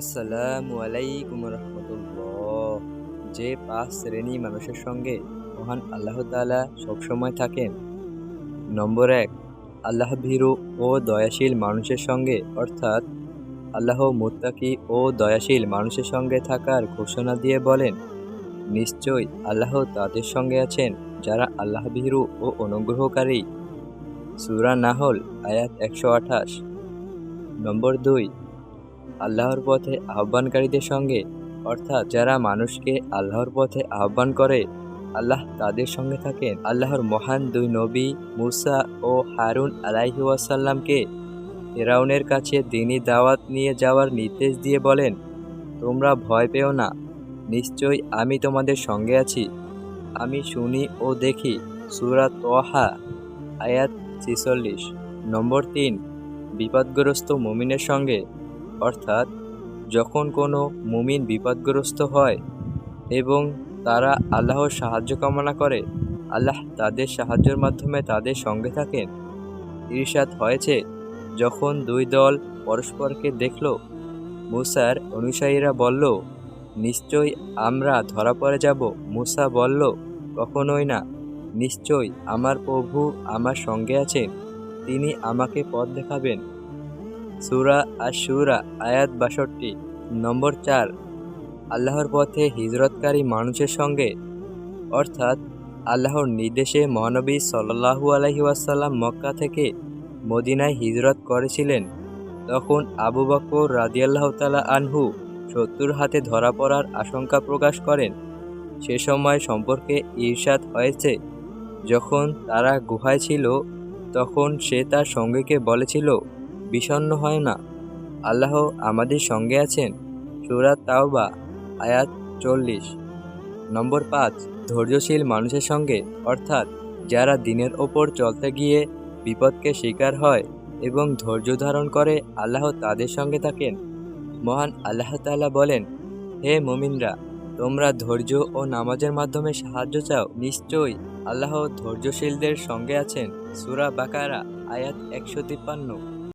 আসসালামু আলাইকুম রহমতুল্লাহ। যে পাঁচ শ্রেণি মানুষের সঙ্গে মহান আল্লাহ তাআলা সবসময় থাকেন। নম্বর এক আল্লাহ ভীরু ও দয়াশীল মানুষের সঙ্গে, অর্থাৎ আল্লাহ মুত্তাকি ও দয়াশীল মানুষের সঙ্গে থাকার ঘোষণা দিয়ে বলেন, নিশ্চয়ই আল্লাহ তাদের সঙ্গে আছেন যারা আল্লাহ ভীরু ও অনুগ্রহকারী। সুরা নাহল, আয়াত একশো আঠাশ। নম্বর দুই আল্লাহর পথে আহ্বানকারীদের সঙ্গে, অর্থাৎ যারা মানুষকে আল্লাহর পথে আহ্বান করে, আল্লাহ তাদের সঙ্গে থাকেন। আল্লাহর মহান দুই নবী মুসা ও হারুন আলাইহি ওয়াসাল্লামকে ফেরাউনের কাছে দিনী দাওয়াত নিয়ে যাওয়ার নির্দেশ দিয়ে বলেন, তোমরা ভয় পেও না, নিশ্চয়ই আমি তোমাদের সঙ্গে আছি। আমি শুনি ও দেখি, সুরা তোহা, আয়াত ছিচল্লিশ, নম্বর তিন, বিপদগ্রস্ত মুমিনের সঙ্গে অর্থাৎ যখন কোনো মুমিন বিপদগ্রস্ত হয় এবং তারা আল্লাহর সাহায্য কামনা করে, আল্লাহ তাদের সাহায্যের মাধ্যমে তাদের সঙ্গে থাকেন। ইরশাদ হয়েছে যখন দুই দল পরস্পরকে দেখল। মুসার অনুসারীরা বলল, নিশ্চয়ই আমরা ধরা পড়ে যাব। মুসা বলল, কখনোই না। নিশ্চয়ই আমার প্রভু আমার সঙ্গে আছেন। তিনি আমাকে পথ দেখাবেন। সুরা আর সুরা আয়াত বাষট্টি, নম্বর চার। আল্লাহর পথে হিজরতকারী মানুষের সঙ্গে, অর্থাৎ আল্লাহর নির্দেশে মহানবী সাল্লাহু আলহি ওয়াসাল্লাম মক্কা থেকে মদিনায় হিজরত করেছিলেন। তখন আবু বকর রাদিয়াল্লাহ তালা আনহু শত্রুর হাতে ধরা পড়ার আশঙ্কা প্রকাশ করেন। সে সময় সম্পর্কে ঈর্ষাদ হয়েছে। যখন তারা গুহায় ছিল, তখন সে তার সঙ্গীকে বলেছিল বিষণ্ণ হয় না। আল্লাহ আমাদের সঙ্গে আছেন। সুরা তাওবা, আয়াত চল্লিশ। নম্বর পাঁচ, ধৈর্যশীল মানুষের সঙ্গে, অর্থাৎ যারা দিনের ওপর চলতে গিয়ে বিপদকে শিকার হয় এবং ধৈর্য ধারণ করে, আল্লাহ তাদের সঙ্গে থাকেন। মহান আল্লাহ তাআলা বলেন, হে মুমিনরা, তোমরা ধৈর্য ও নামাজের মাধ্যমে সাহায্য চাও। নিশ্চয়ই আল্লাহ ধৈর্যশীলদের সঙ্গে আছেন। সুরা বাকারা, আয়াত একশো তিপ্পান্ন।